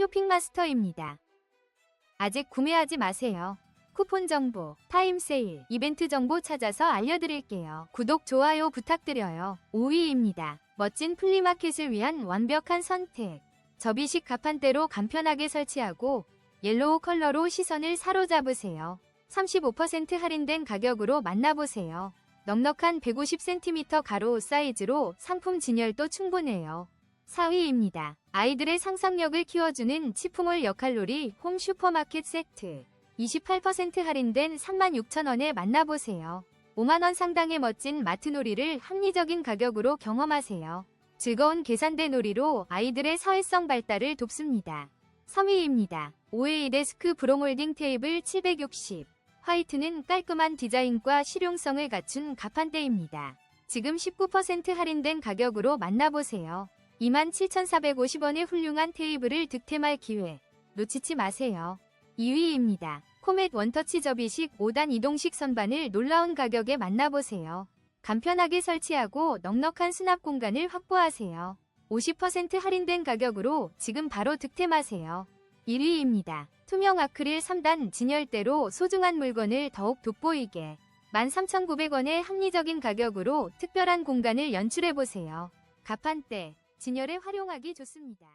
쇼핑마스터입니다. 아직 구매하지 마세요. 쿠폰 정보, 타임 세일, 이벤트 정보 찾아서 알려드릴게요. 구독, 좋아요 부탁드려요. 5위입니다. 멋진 플리마켓을 위한 완벽한 선택. 접이식 가판대로 간편하게 설치하고 옐로우 컬러로 시선을 사로잡으세요. 35% 할인된 가격으로 만나보세요. 넉넉한 150cm 가로 사이즈로 상품 진열도 충분해요. 4위입니다. 아이들의 상상력을 키워주는 치프몰 역할놀이 홈 슈퍼마켓 세트. 28% 할인된 36,000원에 만나보세요. 5만원 상당의 멋진 마트놀이를 합리적인 가격으로 경험하세요. 즐거운 계산대 놀이로 아이들의 사회성 발달을 돕습니다. 3위입니다. 5웨이 데스크 브로몰딩 테이블 760. 화이트는 깔끔한 디자인과 실용성을 갖춘 가판대입니다. 지금 19% 할인된 가격으로 만나보세요. 27,450원의 훌륭한 테이블을 득템할 기회. 놓치지 마세요. 2위입니다. 코멧 원터치 접이식 5단 이동식 선반을 놀라운 가격에 만나보세요. 간편하게 설치하고 넉넉한 수납 공간을 확보하세요. 50% 할인된 가격으로 지금 바로 득템하세요. 1위입니다. 투명 아크릴 3단 진열대로 소중한 물건을 더욱 돋보이게 13,900원의 합리적인 가격으로 특별한 공간을 연출해보세요. 가판대, 진열에 활용하기 좋습니다.